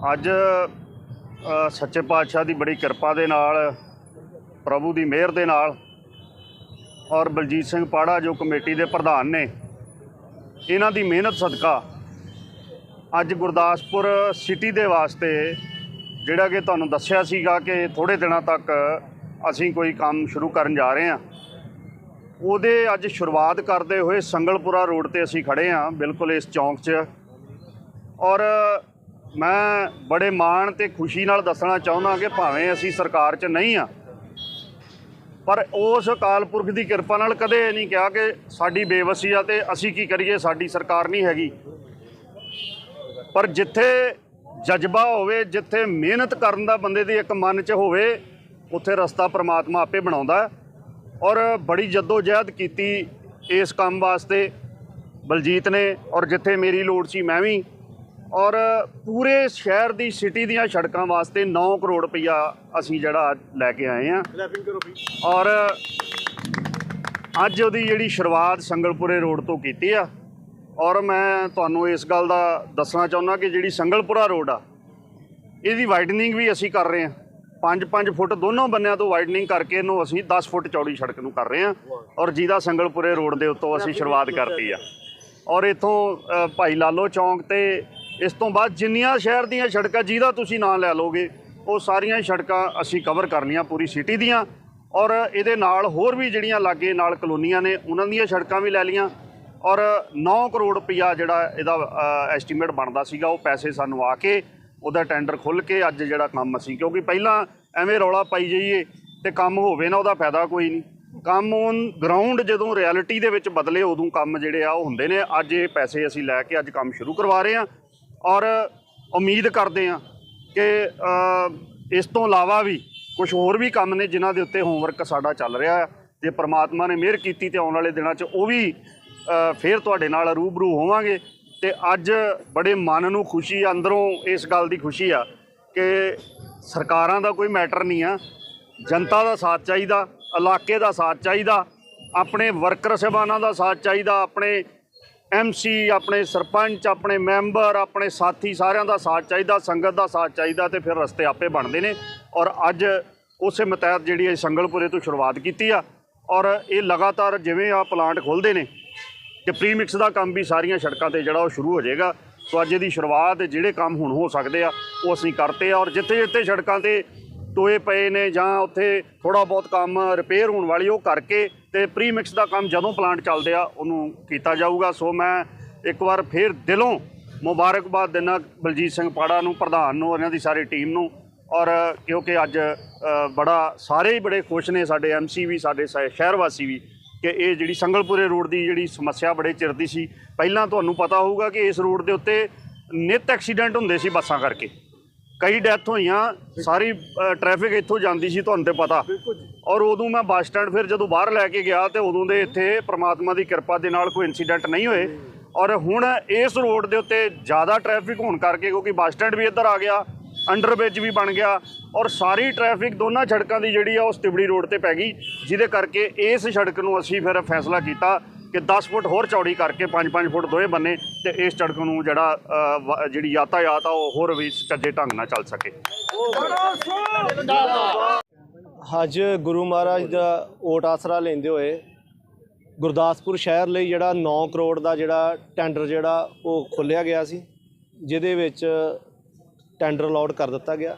ਅੱਜ ਸੱਚੇ ਪਾਤਸ਼ਾਹ ਦੀ ਬੜੀ ਕਿਰਪਾ ਦੇ ਨਾਲ, ਪ੍ਰਭੂ ਦੀ ਮਿਹਰ ਦੇ ਨਾਲ ਔਰ ਬਲਜੀਤ ਸਿੰਘ ਪਾੜਾ ਜੋ ਕਮੇਟੀ ਦੇ ਪ੍ਰਧਾਨ ਨੇ, ਇਹਨਾਂ ਦੀ ਮਿਹਨਤ ਸਦਕਾ ਅੱਜ ਗੁਰਦਾਸਪੁਰ ਸਿਟੀ ਦੇ ਵਾਸਤੇ ਜਿਹੜਾ ਕਿ ਤੁਹਾਨੂੰ ਦੱਸਿਆ ਸੀਗਾ ਕਿ ਥੋੜੇ ਦਿਨਾਂ ਤੱਕ ਅਸੀਂ ਕੋਈ ਕੰਮ ਸ਼ੁਰੂ ਕਰਨ ਜਾ ਰਹੇ ਹਾਂ। ਉਹਦੇ ਅੱਜ ਸ਼ੁਰੂਆਤ ਕਰਦੇ ਹੋਏ ਸੰਗਲਪੁਰਾ ਰੋਡ ਤੇ ਅਸੀਂ ਖੜੇ ਹਾਂ, ਬਿਲਕੁਲ ਇਸ ਚੌਂਕ 'ਚ। ਔਰ ਮੈਂ ਬੜੇ ਮਾਣ ਤੇ ਖੁਸ਼ੀ ਨਾਲ ਦੱਸਣਾ ਚਾਹੁੰਦਾ ਕਿ ਭਾਵੇਂ ਅਸੀਂ ਸਰਕਾਰ 'ਚ ਨਹੀਂ ਆ, ਪਰ ਉਸ ਅਕਾਲ ਪੁਰਖ ਦੀ ਕਿਰਪਾ ਨਾਲ ਕਦੇ ਇਹ ਨਹੀਂ ਕਿਹਾ ਕਿ ਸਾਡੀ ਬੇਵਸੀ ਆ ਤੇ ਅਸੀਂ ਕੀ ਕਰੀਏ, ਸਾਡੀ ਸਰਕਾਰ ਨਹੀਂ ਹੈਗੀ। ਪਰ ਜਿੱਥੇ ਜਜ਼ਬਾ ਹੋਵੇ, ਜਿੱਥੇ ਮਿਹਨਤ ਕਰਨ ਦਾ ਬੰਦੇ ਦੀ ਇੱਕ ਮਨ 'ਚ ਹੋਵੇ, ਉੱਥੇ ਰਸਤਾ ਪ੍ਰਮਾਤਮਾ ਆਪੇ ਬਣਾਉਂਦਾ ਔਰ ਬੜੀ ਜਹਿਦ ਕੀਤੀ ਇਸ ਕੰਮ ਵਾਸਤੇ ਬਲਜੀਤ ਨੇ, ਔਰ ਜਿੱਥੇ ਮੇਰੀ ਲੋੜ ਸੀ ਮੈਂ ਵੀ ਔਰ ਪੂਰੇ ਸ਼ਹਿਰ ਦੀ ਸਿਟੀ ਦੀਆਂ ਸੜਕਾਂ ਵਾਸਤੇ 9 ਕਰੋੜ ਰੁਪਈਆ ਅਸੀਂ ਜਿਹੜਾ ਲੈ ਕੇ ਆਏ ਹਾਂ। ਔਰ ਅੱਜ ਉਹਦੀ ਜਿਹੜੀ ਸ਼ੁਰੂਆਤ ਸੰਗਲਪੁਰੇ ਰੋਡ ਤੋਂ ਕੀਤੀ ਆ। ਔਰ ਮੈਂ ਤੁਹਾਨੂੰ ਇਸ ਗੱਲ ਦਾ ਦੱਸਣਾ ਚਾਹੁੰਦਾ ਕਿ ਜਿਹੜੀ ਸੰਗਲਪੁਰਾ ਰੋਡ ਆ ਇਹਦੀ ਵਾਈਡਨਿੰਗ ਵੀ ਅਸੀਂ ਕਰ ਰਹੇ ਹਾਂ। 5-5 ਫੁੱਟ ਦੋਨੋਂ ਬੰਨਿਆਂ ਤੋਂ ਵਾਈਡਨਿੰਗ ਕਰਕੇ ਇਹਨੂੰ ਅਸੀਂ 10 ਫੁੱਟ ਚੌੜੀ ਸੜਕ ਨੂੰ ਕਰ ਰਹੇ ਹਾਂ। ਔਰ ਜਿਹਦਾ ਸੰਗਲਪੁਰੇ ਰੋਡ ਦੇ ਉੱਤੋਂ ਅਸੀਂ ਸ਼ੁਰੂਆਤ ਕਰਤੀ ਆ। ਔਰ ਇਥੋਂ ਭਾਈ ਲਾਲੋ ਚੌਂਕ ਤੇ ਇਸ ਤੋਂ ਬਾਅਦ ਜਿੰਨੀਆਂ ਸ਼ਹਿਰ ਦੀਆਂ ਸੜਕਾਂ ਜਿਹਦਾ ਤੁਸੀਂ ਨਾਂ ਲੈ ਲੋਗੇ ਉਹ ਸਾਰੀਆਂ ਸੜਕਾਂ ਅਸੀਂ ਕਵਰ ਕਰਨੀਆਂ ਪੂਰੀ ਸਿਟੀ ਦੀਆਂ। ਔਰ ਇਹਦੇ ਨਾਲ ਹੋਰ ਵੀ ਜਿਹੜੀਆਂ ਲਾਗੇ ਨਾਲ ਕਲੋਨੀਆਂ ਨੇ, ਉਹਨਾਂ ਦੀਆਂ ਸੜਕਾਂ ਵੀ ਲੈ ਲੀਆਂ ਔਰ 9 ਕਰੋੜ ਰੁਪਈਆ ਜਿਹੜਾ ਇਹਦਾ ਐਸਟੀਮੇਟ ਬਣਦਾ ਸੀਗਾ, ਉਹ ਪੈਸੇ ਸਾਨੂੰ ਆ ਕੇ ਉਹਦਾ ਟੈਂਡਰ ਖੁੱਲ ਕੇ ਅੱਜ ਜਿਹੜਾ ਕੰਮ ਅਸੀਂ, ਕਿਉਂਕਿ ਪਹਿਲਾਂ ਐਵੇਂ ਰੌਲਾ ਪਾਈ ਜਾਈਏ ਤੇ ਕੰਮ ਹੋਵੇ ਨਾ, ਉਹਦਾ ਫਾਇਦਾ ਕੋਈ ਨਹੀਂ। ਕੰਮ ਔਨ ਗਰਾਊਂਡ ਜਦੋਂ ਰਿਐਲਿਟੀ ਦੇ ਵਿੱਚ ਬਦਲੇ, ਉਦੋਂ ਕੰਮ ਜਿਹੜੇ ਆ, ਉਹ ਹੁੰਦੇ ਨੇ। ਅੱਜ ਇਹ ਪੈਸੇ ਅਸੀਂ ਲੈ ਕੇ ਅੱਜ ਕੰਮ ਸ਼ੁਰੂ ਕਰਵਾ ਰਹੇ ਹਾਂ। ਔਰ ਉਮੀਦ ਕਰਦੇ ਹਾਂ ਕਿ ਇਸ ਤੋਂ ਇਲਾਵਾ ਵੀ ਕੁਝ ਹੋਰ ਵੀ ਕੰਮ ਨੇ ਜਿਨ੍ਹਾਂ ਦੇ ਉੱਤੇ ਹੋਮਵਰਕ ਸਾਡਾ ਚੱਲ ਰਿਹਾ ਹੈ ਜੇ ਪ੍ਰਮਾਤਮਾ ਨੇ ਮਿਹਰ ਕੀਤੀ ਤੇ ਆਉਣ ਵਾਲੇ ਦਿਨਾਂ 'ਚ ਉਹ ਵੀ ਅ, ਫੇਰ ਤੁਹਾਡੇ ਨਾਲ ਰੂਬਰੂ ਹੋਵਾਂਗੇ। ਤੇ ਅੱਜ ਬੜੇ ਮਨ ਨੂੰ ਖੁਸ਼ੀ ਅੰਦਰੋਂ ਇਸ ਗੱਲ ਦੀ ਖੁਸ਼ੀ ਆ ਕਿ ਸਰਕਾਰਾਂ ਦਾ ਕੋਈ ਮੈਟਰ ਨਹੀਂ ਆ। ਜਨਤਾ ਦਾ ਸਾਥ ਚਾਹੀਦਾ ਇਲਾਕੇ ਦਾ ਸਾਥ ਚਾਹੀਦਾ ਆਪਣੇ ਵਰਕਰ ਸਹਿਬਾਨਾਂ ਦਾ ਸਾਥ ਚਾਹੀਦਾ ਆਪਣੇ ਐਮਸੀ ਆਪਣੇ ਸਰਪੰਚ, ਆਪਣੇ ਮੈਂਬਰ, ਆਪਣੇ ਸਾਥੀ ਸਾਰਿਆਂ ਦਾ ਸਾਥ ਚਾਹੀਦਾ, ਸੰਗਤ ਦਾ ਸਾਥ ਚਾਹੀਦਾ ਤੇ ਫਿਰ ਰਸਤੇ ਆਪੇ ਬਣਦੇ ਨੇ। ਔਰ ਅੱਜ ਉਸੇ ਮਤਹਿਤ ਜਿਹੜੀ ਇਹ ਸੰਗਲਪੁਰੇ ਤੋਂ ਸ਼ੁਰੂਆਤ ਕੀਤੀ ਆ, ਔਰ ਇਹ ਲਗਾਤਾਰ ਜਿਵੇਂ ਆ ਪਲਾਂਟ ਖੁੱਲਦੇ ਨੇ ਕਿ ਪ੍ਰੀਮਿਕਸ ਦਾ ਕੰਮ ਵੀ ਸਾਰੀਆਂ ਸੜਕਾਂ ਤੇ ਜਿਹੜਾ ਉਹ ਸ਼ੁਰੂ ਹੋ ਜਾਏਗਾ। ਸੋ ਅੱਜ ਇਹਦੀ ਸ਼ੁਰੂਆਤ, ਜਿਹੜੇ ਕੰਮ ਹੁਣ ਹੋ ਸਕਦੇ ਆ, ਉਹ ਅਸੀਂ ਕਰਤੇ ਆ। ਔਰ ਜਿੱਥੇ ਜਿੱਥੇ ਸੜਕਾਂ ਤੇ ਟੋਏ ਪਏ ਨੇ ਜਾਂ ਉੱਥੇ ਥੋੜਾ ਬਹੁਤ ਕੰਮ ਰਿਪੇਅਰ ਹੋਣ ਵਾਲੀ ਉਹ ਕਰਕੇ ਤੇ ਪ੍ਰੀਮਿਕਸ ਦਾ ਕੰਮ ਜਦੋਂ ਪਲਾਂਟ ਚੱਲਦੇ ਆ, ਉਹਨੂੰ ਕੀਤਾ ਜਾਊਗਾ। ਸੋ ਮੈਂ ਇੱਕ ਵਾਰ ਫੇਰ ਦਿਲੋਂ ਮੁਬਾਰਕਬਾਦ ਦਿਨਾ ਬਲਜੀਤ ਸਿੰਘ ਪਾੜਾ ਨੂੰ, ਪ੍ਰਧਾਨ ਨੂੰ ਇਹਨਾਂ ਦੀ ਸਾਰੀ ਟੀਮ ਨੂੰ। ਔਰ ਕਿਉਂਕਿ ਅੱਜ ਬੜਾ ਸਾਰੇ ਹੀ ਬੜੇ ਖੁਸ਼ ਨੇ ਸਾਡੇ ਐਮਸੀ ਵੀ, ਸਾਡੇ ਸ- ਸ਼ਹਿਰ ਵਾਸੀ ਵੀ, ਕਿ ਇਹ ਜਿਹੜੀ ਸੰਗਲਪੁਰੇ ਰੋਡ ਦੀ ਜਿਹੜੀ ਸਮੱਸਿਆ ਬੜੇ ਚਿਰ ਦੀ ਸੀ। ਪਹਿਲਾਂ ਤੁਹਾਨੂੰ ਪਤਾ ਹੋਊਗਾ ਕਿ ਇਸ ਰੋਡ ਦੇ ਉੱਤੇ ਨਿਤ ਐਕਸੀਡੈਂਟ ਹੁੰਦੇ ਸੀ ਬੱਸਾਂ ਕਰਕੇ। ਕਈ ਡੈਥ ਹੋਈਆਂ ਸਾਰੀ ਟ੍ਰੈਫਿਕ ਇੱਥੋਂ ਜਾਂਦੀ ਸੀ ਤੁਹਾਨੂੰ ਤੇ ਪਤਾ। ਔਰ ਉਦੋਂ ਮੈਂ ਬੱਸ ਸਟੈਂਡ ਫਿਰ ਜਦੋਂ ਬਾਹਰ ਲੈ ਕੇ ਗਿਆ ਤੇ ਉਦੋਂ ਦੇ ਇੱਥੇ ਪ੍ਰਮਾਤਮਾ ਦੀ ਕਿਰਪਾ ਦੇ ਨਾਲ ਕੋਈ ਇਨਸੀਡੈਂਟ ਨਹੀਂ ਹੋਏ। ਔਰ ਹੁਣ ਇਸ ਰੋਡ ਦੇ ਉੱਤੇ ਜ਼ਿਆਦਾ ਟ੍ਰੈਫਿਕ ਹੋਣ ਕਰਕੇ ਕਿਉਂਕਿ ਬੱਸ ਸਟੈਂਡ ਵੀ ਇੱਧਰ ਆ ਗਿਆ ਅੰਡਰਬ੍ਰਿਜ ਵੀ ਬਣ ਗਿਆ ਔਰ ਸਾਰੀ ਟ੍ਰੈਫਿਕ ਦੋਨਾਂ ਸੜਕਾਂ ਦੀ ਜਿਹੜੀ ਆ ਉਹ ਤਿਬੜੀ ਰੋਡ ਤੇ ਪੈ ਗਈ ਜਿਹਦੇ ਕਰਕੇ ਇਸ ਸੜਕ ਨੂੰ ਅਸੀਂ ਫਿਰ ਫੈਸਲਾ ਕੀਤਾ ਕਿ 10 ਫੁੱਟ ਹੋਰ ਚੌੜੀ ਕਰਕੇ 5-5 ਫੁੱਟ ਦੋਏ ਬੰਨੇ ਤੇ ਇਸ ਸੜਕ ਨੂੰ ਜਿਹੜਾ ਜਿਹੜੀ ਯਾਤਾਯਾਤ ਆ, ਉਹ ਹੋਰ ਵੀ ਚੱਜੇ ਢੰਗ ਨਾਲ ਚੱਲ ਸਕੇ। ਅੱਜ ਗੁਰੂ ਮਹਾਰਾਜ ਦਾ ਓਟ ਆਸਰਾ ਲੈਂਦੇ ਹੋਏ ਗੁਰਦਾਸਪੁਰ ਸ਼ਹਿਰ ਲਈ ਜਿਹੜਾ 9 ਕਰੋੜ ਦਾ ਜਿਹੜਾ ਟੈਂਡਰ ਜਿਹੜਾ ਉਹ ਖੋਲ੍ਹਿਆ ਗਿਆ ਸੀ, ਜਿਹਦੇ ਵਿੱਚ ਟੈਂਡਰ ਅਲਾਉਡ ਕਰ ਦਿੱਤਾ ਗਿਆ।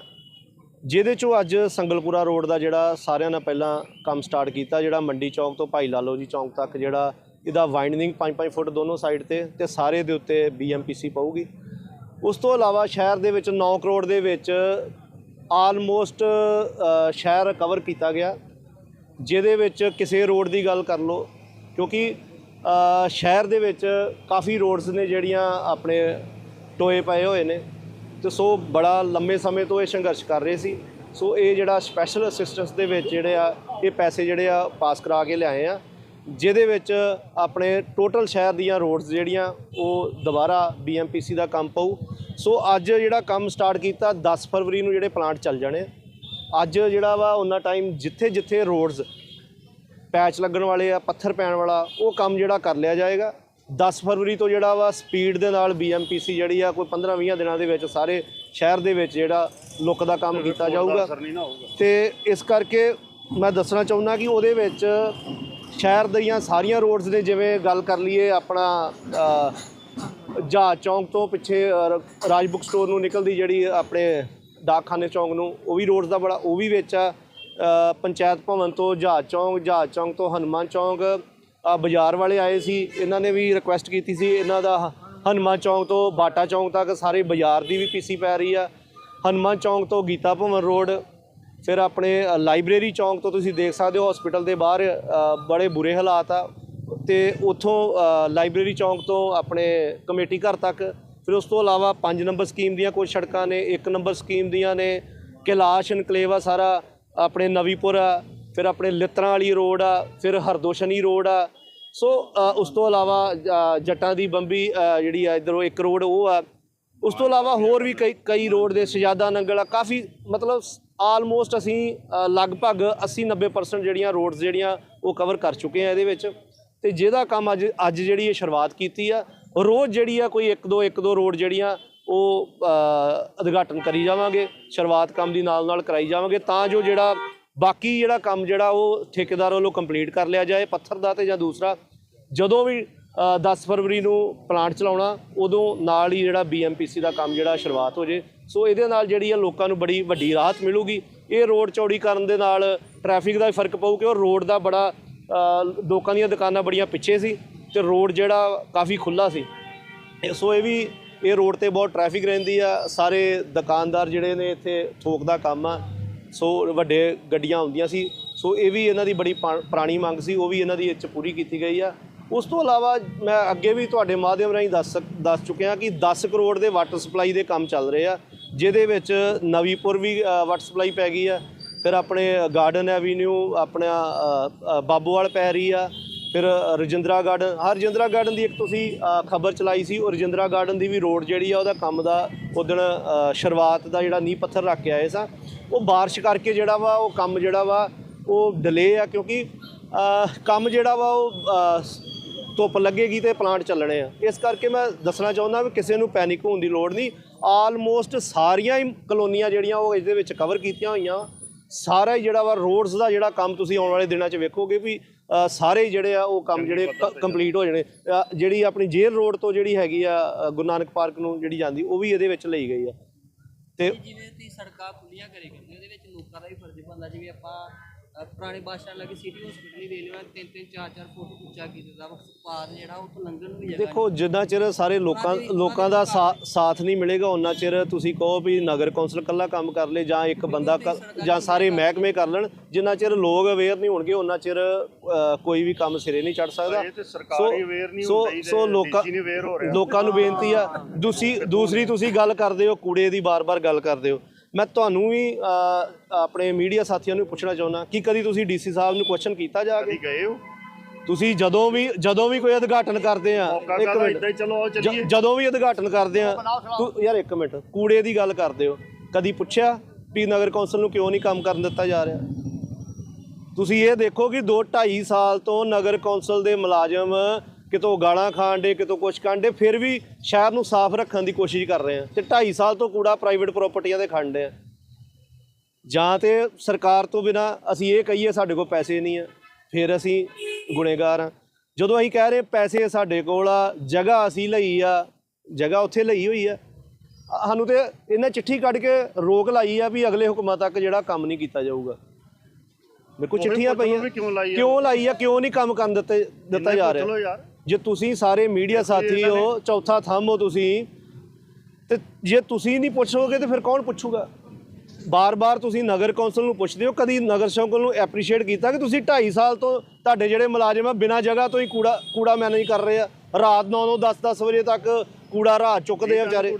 ਜਿਹਦੇ ਚੋਂ ਅੱਜ ਸੰਗਲਪੁਰਾ ਰੋਡ ਦਾ ਜਿਹੜਾ ਸਾਰਿਆਂ ਨਾਲ ਪਹਿਲਾਂ ਕੰਮ ਸਟਾਰਟ ਕੀਤਾ, ਜਿਹੜਾ ਮੰਡੀ ਚੌਕ ਤੋਂ ਭਾਈ ਲਾਲੋ ਜੀ ਚੌਂਕ ਤੱਕ ਜਿਹੜਾ ਇਹਦਾ ਵਾਈਂਡਿੰਗ 5-5 ਫੁੱਟ ਦੋਨੋਂ ਸਾਈਡ ਤੇ ਤੇ ਸਾਰੇ ਦੇ ਉੱਤੇ ਬੀਐਮਪੀਸੀ ਪਊਗੀ। ਉਸ ਤੋਂ ਇਲਾਵਾ ਸ਼ਹਿਰ ਦੇ ਵਿੱਚ 9 ਕਰੋੜ ਦੇ ਵਿੱਚ ਆਲਮੋਸਟ ਸ਼ਹਿਰ ਕਵਰ ਕੀਤਾ ਗਿਆ। ਜਿਹਦੇ ਵਿੱਚ ਕਿਸੇ ਰੋਡ ਦੀ ਗੱਲ ਕਰ ਲਓ, ਕਿਉਂਕਿ ਸ਼ਹਿਰ ਦੇ ਵਿੱਚ ਕਾਫੀ ਰੋਡਸ ਨੇ ਜਿਹੜੀਆਂ ਆਪਣੇ ਟੋਏ ਪਏ ਹੋਏ ਨੇ। ਤੇ ਸੋ ਬੜਾ ਲੰਮੇ ਸਮੇਂ ਤੋਂ ਇਹ ਸੰਘਰਸ਼ ਕਰ ਰਹੇ ਸੀ। ਸੋ ਇਹ ਜਿਹੜਾ ਸਪੈਸ਼ਲ ਅਸਿਸਟੈਂਸ ਦੇ ਵਿੱਚ ਜਿਹੜੇ ਆ, ਇਹ ਪੈਸੇ ਜਿਹੜੇ ਆ ਪਾਸ ਕਰਾ ਕੇ ਲਿਆਏ ਆ। ਜਿਹਦੇ ਵਿੱਚ ਆਪਣੇ ਟੋਟਲ ਸ਼ਹਿਰ ਦੀਆਂ ਰੋਡਸ ਜਿਹੜੀਆਂ ਉਹ ਦੁਬਾਰਾ ਬੀਐਮਪੀਸੀ ਦਾ ਕੰਮ ਪਊ। ਸੋ ਅੱਜ ਜਿਹੜਾ ਕੰਮ ਸਟਾਰਟ ਕੀਤਾ 10 ਫਰਵਰੀ ਨੂੰ ਜਿਹੜੇ ਪਲਾਂਟ ਚੱਲ ਜਾਣੇ। ਅੱਜ ਜਿਹੜਾ ਵਾ ਉਹਨਾਂ ਟਾਈਮ ਜਿੱਥੇ ਜਿੱਥੇ ਰੋਡਸ ਪੈਚ ਲੱਗਣ ਵਾਲੇ ਆ ਪੱਥਰ ਪੈਣ ਵਾਲਾ ਉਹ ਕੰਮ ਜਿਹੜਾ ਕਰ ਲਿਆ ਜਾਏਗਾ। 10 ਫਰਵਰੀ ਤੋਂ ਜਿਹੜਾ ਵਾ ਸਪੀਡ ਦੇ ਨਾਲ ਬੀਐਮਪੀਸੀ ਜਿਹੜੀ ਆ ਕੋਈ 15-20 ਦਿਨਾਂ ਦੇ ਵਿੱਚ ਸਾਰੇ ਸ਼ਹਿਰ ਦੇ ਵਿੱਚ ਜਿਹੜਾ ਲੁੱਕ ਦਾ ਕੰਮ ਕੀਤਾ ਜਾਊਗਾ। ਤੇ ਇਸ ਕਰਕੇ ਮੈਂ ਦੱਸਣਾ ਚਾਹੁੰਦਾ ਕਿ ਉਹਦੇ ਵਿੱਚ ਸ਼ਹਿਰ ਦੀਆਂ ਸਾਰੀਆਂ ਰੋਡਸ ਨੇ ਜਿਵੇਂ ਗੱਲ ਕਰ ਲਈਏ ਆਪਣਾ ਅ, ਜਹਾਜ਼ ਚੌਂਕ ਤੋਂ ਪਿੱਛੇ ਅ, ਰਾਜ ਬੁੱਕ ਸਟੋਰ ਨੂੰ ਨਿਕਲਦੀ ਜਿਹੜੀ ਆਪਣੇ ਡਾਕਖਾਨੇ ਚੌਂਕ ਨੂੰ ਉਹ ਵੀ ਰੋਡਸ ਦਾ ਬੜਾ ਉਹ ਵੀ ਵਿੱਚ ਆ। ਪੰਚਾਇਤ ਭਵਨ ਤੋਂ ਜਹਾਜ਼ ਚੌਂਕ ਜਹਾਜ਼ ਚੌਂਕ ਤੋਂ ਹਨੂੰਮਾਨ ਚੌਂਕ ਬਾਜ਼ਾਰ ਵਾਲੇ ਆਏ ਸੀ। ਇਹਨਾਂ ਨੇ ਵੀ ਰਿਕੁਐਸਟ ਕੀਤੀ ਸੀ ਇਹਨਾਂ ਦਾ ਹ- ਹਨੂੰਮਾਨ ਚੌਂਕ ਤੋਂ ਬਾਟਾ ਚੌਂਕ ਤੱਕ ਸਾਰੇ ਬਾਜ਼ਾਰ ਦੀ ਵੀ ਪੀਸੀ ਪੈ ਰਹੀ ਆ। ਹਨੂੰਮਾਨ ਚੌਂਕ ਤੋਂ ਗੀਤਾ ਭਵਨ ਰੋਡ ਫਿਰ ਆਪਣੇ ਅ, ਲਾਇਬ੍ਰੇਰੀ ਚੌਂਕ ਤੋਂ ਤੁਸੀਂ ਦੇਖ ਸਕਦੇ ਹੋ ਹਸਪੀਟਲ ਦੇ ਬਾਹਰ ਬੜੇ ਬੁਰੇ ਹਾਲਾਤ ਆ। ਤੇ ਉਥੋਂ ਲਾਇਬ੍ਰੇਰੀ ਚੌਂਕ ਤੋਂ ਆਪਣੇ ਕਮੇਟੀ ਘਰ ਤੱਕ ਫਿਰ ਉਸ ਤੋਂ ਇਲਾਵਾ 5 ਨੰਬਰ ਸਕੀਮ ਦੀਆਂ ਕੁਝ ਸੜਕਾਂ ਨੇ 1 ਨੰਬਰ ਸਕੀਮ ਦੀਆਂ ਨੇ ਕੈਲਾਸ਼ ਇਨਕਲੇਵ ਆ ਸਾਰਾ ਆਪਣੇ ਨਵੀਪੁਰ ਆ ਫਿਰ ਆਪਣੇ ਲਿੱਤਰਾਂ ਵਾਲੀ ਰੋਡ ਆ ਫਿਰ ਹਰਦੋਸ਼ਨੀ ਰੋਡ ਆ। ਸੋ ਉਸ ਤੋਂ ਇਲਾਵਾ ਜੱਟਾਂ ਦੀ ਬੰਬੀ ਜਿਹੜੀ ਆ ਇਧਰੋਂ ਇੱਕ ਰੋਡ ਉਹ ਆ। ਉਸ ਤੋਂ ਇਲਾਵਾ ਹੋਰ ਵੀ ਕਈ ਕਈ ਰੋਡ ਦੇ ਸਜਾਦਾ ਨੰਗਲ ਆ ਕਾਫੀ ਮਤਲਬ ਆਲਮੋਸਟ ਅਸੀਂ ਲਗਭਗ 80 90% ਜਿਹੜੀਆਂ ਰੋਡਸ ਜਿਹੜੀਆਂ ਉਹ ਕਵਰ ਕਰ ਚੁੱਕੇ ਆ ਇਹਦੇ ਵਿੱਚ। ਤੇ ਜਿਹਦਾ ਕੰਮ ਅੱਜ ਅੱਜ ਜਿਹੜੀ ਇਹ ਸ਼ੁਰੂਆਤ ਕੀਤੀ ਆ ਰੋਜ਼ ਜਿਹੜੀ ਆ ਕੋਈ ਇੱਕ ਦੋ ਇੱਕ ਦੋ ਰੋਡ ਜਿਹੜੀਆਂ ਉਹ ਉਦਘਾਟਨ ਕਰੀ ਜਾਵਾਂਗੇ ਸ਼ੁਰੂਆਤ ਕੰਮ ਦੀ ਨਾਲ ਨਾਲ ਕਰਾਈ ਜਾਵਾਂਗੇ ਤਾਂ ਜੋ ਜਿਹੜਾ ਬਾਕੀ ਜਿਹੜਾ ਕੰਮ ਜਿਹੜਾ ਉਹ ਠੇਕੇਦਾਰ ਵੱਲੋਂ ਕੰਪਲੀਟ ਕਰ ਲਿਆ ਜਾਏ ਪੱਥਰ ਦਾ ਤੇ ਜਾਂ ਦੂਸਰਾ ਜਦੋਂ ਵੀ ਅ, 10 ਫਰਵਰੀ ਨੂੰ ਪਲਾਂਟ ਚਲਾਉਣਾ ਉਦੋਂ ਨਾਲ ਹੀ ਜਿਹੜਾ ਬੀਐਮਪੀਸੀ ਦਾ ਕੰਮ ਜਿਹੜਾ ਸ਼ੁਰੂਆਤ ਹੋ ਜੇ। ਸੋ ਇਹਦੇ ਨਾਲ ਜਿਹੜੀ ਆ ਲੋਕਾਂ ਨੂੰ ਬੜੀ ਵੱਡੀ ਰਾਹਤ ਮਿਲੂਗੀ। ਇਹ ਰੋਡ ਚੌੜੀ ਕਰਨ ਦੇ ਨਾਲ ਟ੍ਰੈਫਿਕ ਦਾ ਵੀ ਫ਼ਰਕ ਪਊ ਕਿ ਉਹ ਰੋਡ ਦਾ ਬੜਾ ਲੋਕਾਂ ਦੀਆਂ ਦੁਕਾਨਾਂ ਬੜੀਆਂ ਪਿੱਛੇ ਸੀ ਤੇ ਰੋਡ ਜਿਹੜਾ ਕਾਫੀ ਖੁੱਲਾ ਸੀ। ਸੋ ਇਹ ਵੀ, ਇਹ ਰੋਡ ਤੇ ਬਹੁਤ ਟ੍ਰੈਫਿਕ ਰਹਿੰਦੀ ਆ। ਸਾਰੇ ਦੁਕਾਨਦਾਰ ਜਿਹੜੇ ਨੇ ਇੱਥੇ ਥੋਕ ਦਾ ਕੰਮ ਆ। ਸੋ ਵੱਡੇ ਗੱਡੀਆਂ ਆਉਂਦੀਆਂ ਸੀ। ਸੋ ਇਹ ਵੀ ਇਹਨਾਂ ਦੀ ਬੜੀ ਪਾ- ਪੁਰਾਣੀ ਮੰਗ ਸੀ, ਉਹ ਵੀ ਇਹਨਾਂ ਦੀ ਇਹ 'ਚ ਪੂਰੀ ਕੀਤੀ ਗਈ ਆ। ਉਸ ਤੋਂ ਇਲਾਵਾ ਮੈਂ ਅੱਗੇ ਵੀ ਤੁਹਾਡੇ ਮਾਧਿਅਮ ਰਾਹੀਂ ਦੱਸ ਸਕ- ਦੱਸ ਚੁੱਕਿਆ ਕਿ 10 ਕਰੋੜ ਦੇ ਵਾਟਰ ਸਪਲਾਈ ਦੇ ਕੰਮ ਚੱਲ ਰਹੇ ਆ। ਜਿਹਦੇ ਵਿੱਚ ਨਵੀਪੁਰ ਵੀ ਵਾਟਰ ਸਪਲਾਈ ਪੈ ਗਈ ਆ। ਫਿਰ ਆਪਣੇ ਗਾਰਡਨ ਐਵੀਨਿਊ, ਆਪਣਾ ਬਾਬੂਵਾਲ ਪੈ ਰਹੀ ਆ। ਫਿਰ ਰਜਿੰਦਰਾ ਗਾਰਡਨ ਹਰ ਰਜਿੰਦਰਾ ਗਾਰਡਨ ਦੀ ਇੱਕ ਤੁਸੀਂ ਖਬਰ ਚਲਾਈ ਸੀ। ਉਹ ਰਜਿੰਦਰਾ ਗਾਰਡਨ ਦੀ ਵੀ ਰੋਡ ਜਿਹੜੀ ਆ, ਉਹਦਾ ਕੰਮ ਦਾ ਉਦਣ ਸ਼ੁਰੂਆਤ ਦਾ ਜਿਹੜਾ ਨੀਂਹ ਪੱਥਰ ਰੱਖ ਕੇ ਆਏ ਸਾਂ। ਉਹ ਬਾਰਿਸ਼ ਕਰਕੇ ਜਿਹੜਾ ਵਾ, ਉਹ ਕੰਮ ਜਿਹੜਾ ਵਾ, ਉਹ ਡਿਲੇ ਆ ਕਿਉਂਕਿ ਕੰਮ ਜਿਹੜਾ ਵਾ, ਉਹ ਧੁੱਪ ਲੱਗੇਗੀ ਤੇ ਪਲਾਂਟ ਚੱਲਣੇ ਆ। ਇਸ ਕਰਕੇ ਮੈਂ ਦੱਸਣਾ ਚਾਹੁੰਦਾ ਵੀ ਕਿਸੇ ਨੂੰ ਪੈਨਿਕ ਹੋਣ ਦੀ ਲੋੜ ਨਹੀਂ। ਆਲਮੋਸਟ ਸਾਰੀਆਂ ਹੀ ਕਲੋਨੀਆਂ ਜਿਹੜੀਆਂ ਉਹ ਇਸ ਦੇ ਵਿੱਚ ਕਵਰ ਕੀਤੀਆਂ ਹੋਈਆਂ। ਸਾਰਾ ਹੀ ਜਿਹੜਾ ਵਾ ਰੋਡਸ ਦਾ ਜਿਹੜਾ ਕੰਮ ਤੁਸੀਂ ਆਉਣ ਵਾਲੇ ਦਿਨਾਂ 'ਚ ਵੇਖੋਗੇ ਵੀ ਸਾਰੇ ਹੀ ਜਿਹੜੇ ਆ ਉਹ ਕੰਮ ਜਿਹੜੇ ਕੰਪਲੀਟ ਹੋ ਜਾਣੇ। ਜਿਹੜੀ ਆਪਣੀ ਜੇਲ੍ਹ ਰੋਡ ਤੋਂ ਜਿਹੜੀ ਹੈਗੀ ਆ ਗੁਰੂ ਨਾਨਕ ਪਾਰਕ ਨੂੰ ਜਿਹੜੀ ਜਾਂਦੀ ਉਹ ਵੀ ਇਹਦੇ ਵਿੱਚ ਲਈ ਗਈ ਆ। ਤੇ ਜਿਵੇਂ ਤੁਸੀਂ ਸੜਕਾਂ ਖੁੱਲੀਆਂ ਕਰੇ ਕਰਦੇ ਉਹਦੇ ਵਿੱਚ ਲੋਕਾਂ ਦਾ ਵੀ ਫਰਜ਼ ਬਣਦਾ ਜਿਵੇਂ ਆਪਾਂ ਪੁਰਾਣੇ ਬਾਦਸ਼ਾਹ ਲੱਗੇ ਸਿਟੀ ਹਸਪੀਟਲ ਹੀ ਦੇ ਲਿਆ ਤਿੰਨ ਤਿੰਨ ਚਾਰ ਚਾਰ ਫੁੱਟ ਉੱਚਾ ਕੀਤਾ ਦਾ ਫੁੱਟਪਾਥ ਜਿਹੜਾ ਉੱਥੋਂ ਲੰਘਣ ਨੂੰ ਵੀ ਜਗ੍ਹਾ ਦੇਖੋ ਜਿੰਨਾ ਚਿਰ ਸਾਰੇ ਲੋਕਾਂ ਲੋਕਾਂ ਦਾ ਸਾਥ ਨਹੀਂ ਮਿਲੇਗਾ ਉਹਨਾਂ ਚਿਰ ਤੁਸੀਂ ਕਹੋ ਵੀ ਨਗਰ ਕੌਂਸਲ ਕੱਲਾ ਕੰਮ ਕਰ ਲੇ ਜਾਂ ਇੱਕ ਬੰਦਾ ਜਾਂ ਸਾਰੇ ਮਹਿਕਮੇ ਕਰ ਲੈਣ ਜਿੰਨਾ ਚਿਰ ਲੋਕ ਅਵੇਅਰ ਨਹੀਂ ਹੋਣਗੇ ਉਹਨਾਂ ਚਿਰ ਕੋਈ ਵੀ ਕੰਮ ਸਿਰੇ ਨਹੀਂ ਚੜ ਸਕਦਾ। ਸੋ ਸੋ ਲੋਕਾਂ। ਲੋਕਾਂ ਨੂੰ ਬੇਨਤੀ ਆ ਦੂਸਰੀ ਦੂਸਰੀ ਤੁਸੀਂ ਗੱਲ ਕਰਦੇ ਹੋ ਕੂੜੇ ਦੀ ਬਾਰ-ਬਾਰ ਗੱਲ ਕਰਦੇ ਹੋ। ਮੈਂ ਤੁਹਾਨੂੰ ਵੀ ਆਪਣੇ ਮੀਡੀਆ ਸਾਥੀਆਂ ਨੂੰ ਪੁੱਛਣਾ ਚਾਹੁੰਦਾ ਕਿ ਕਦੀ ਤੁਸੀਂ ਡੀਸੀ ਸਾਹਿਬ ਨੂੰ ਕੁਐਸਚਨ ਕੀਤਾ ਜਾ ਕੇ? ਗਏ ਹੋ? ਤੁਸੀਂ ਜਦੋਂ ਵੀ ਜਦੋਂ ਵੀ ਕੋਈ ਉਦਘਾਟਨ ਕਰਦੇ ਆ ਇੱਕ ਮਿੰਟ। ਇਦਾਂ ਹੀ ਚਲੋ ਚੱਲੀਏ। ਜਦੋਂ ਵੀ ਉਦਘਾਟਨ ਕਰਦੇ ਆ ਤੂੰ ਯਾਰ ਇੱਕ ਮਿੰਟ ਕੂੜੇ ਦੀ ਗੱਲ ਕਰਦੇ ਹੋ। ਕਦੀ ਪੁੱਛਿਆ ਵੀ ਨਗਰ ਕੌਂਸਲ ਨੂੰ ਕਿਉਂ ਨਹੀਂ ਕੰਮ ਕਰਨ ਦਿੱਤਾ ਜਾ ਰਿਹਾ? ਤੁਸੀਂ ਇਹ ਦੇਖੋ ਕਿ 2 2.5 ਸਾਲ ਤੋਂ ਨਗਰ ਕੌਂਸਲ ਦੇ ਮੁਲਾਜ਼ਮ ਕਿਤੋਂ ਗਾਲਾਂ ਖਾਣ ਦੇ ਕਿਤੋਂ ਕੁਛ ਖਾਣ ਦੇ ਫਿਰ ਵੀ ਸ਼ਹਿਰ ਨੂੰ ਸਾਫ਼ ਰੱਖਣ ਦੀ ਕੋਸ਼ਿਸ਼ ਕਰ ਰਹੇ ਆ ਤੇ 2.5 ਸਾਲ ਤੋਂ ਕੂੜਾ ਪ੍ਰਾਈਵੇਟ ਪ੍ਰਾਪਰਟੀਆਂ ਦੇ ਖੰਡ ਆ। ਜਾਂ ਤੇ ਸਰਕਾਰ ਤੋਂ ਬਿਨਾ ਅਸੀਂ ਇਹ ਕਹੀਏ ਸਾਡੇ ਕੋਲ ਪੈਸੇ ਨਹੀਂ ਆ ਫਿਰ ਅਸੀਂ ਗੁਨੇਗਾਰ ਆ। ਜਦੋਂ ਅਸੀਂ ਕਹਿ ਰਹੇ ਪੈਸੇ ਸਾਡੇ ਕੋਲ ਆ ਜਗ੍ਹਾ ਅਸੀਂ ਲਈ ਆ ਜਗ੍ਹਾ ਉੱਥੇ ਲਈ ਹੋਈ ਆ ਸਾਨੂੰ ਤੇ ਇਹਨਾਂ ਚਿੱਠੀ ਕੱਢ ਕੇ ਰੋਕ ਲਾਈ ਆ ਵੀ ਅਗਲੇ ਹੁਕਮਾਂ ਤੱਕ ਜਿਹੜਾ ਕੰਮ ਨਹੀਂ ਕੀਤਾ ਜਾਊਗਾ। ਮੇਰੇ ਕੋਲ ਚਿੱਠੀਆਂ ਪਈਆਂ। ਕਿਉਂ ਲਾਈ ਆ? ਕਿਉਂ ਲਾਈ ਆ ਕਿਉਂ ਨਹੀਂ ਕੰਮ ਕਰਨ ਦਿੱਤੇ ਦਿੱਤਾ ਜਾ ਚਲੋ ਰਿਹਾ? ਯਾਰ। ਜੇ ਤੁਸੀਂ ਸਾਰੇ ਮੀਡੀਆ ਸਾਥੀ ਹੋ ਚੌਥਾ ਥੰਮ ਹੋ ਤੁਸੀਂ ਤੇ ਜੇ ਤੁਸੀਂ ਨਹੀਂ ਪੁੱਛੋਗੇ ਤੇ ਫਿਰ ਕੌਣ ਪੁੱਛੂਗਾ? ਬਾਰ-ਬਾਰ ਤੁਸੀਂ ਨਗਰ ਕੌਂਸਲ ਨੂੰ ਪੁੱਛਦੇ ਹੋ ਕਦੀ ਨਗਰ ਕੌਂਸਲ ਨੂੰ ਐਪਰੀਸ਼ੀਏਟ ਕੀਤਾ ਕਿ ਤੁਸੀਂ 2.5 ਸਾਲ ਤੋਂ ਤੁਹਾਡੇ ਜਿਹੜੇ ਮੁਲਾਜ਼ਮ ਆ ਬਿਨਾਂ ਜਗ੍ਹਾ ਤੋਂ ਹੀ ਕੂੜਾ ਕੂੜਾ ਮੈਨੇਜ ਕਰ ਰਹੇ ਆ? ਰਾਤ 9-9 10-10 ਵਜੇ ਤੱਕ ਕੂੜਾ ਰਾਤ ਚੁੱਕਦੇ ਆ ਵਿਚਾਰੇ।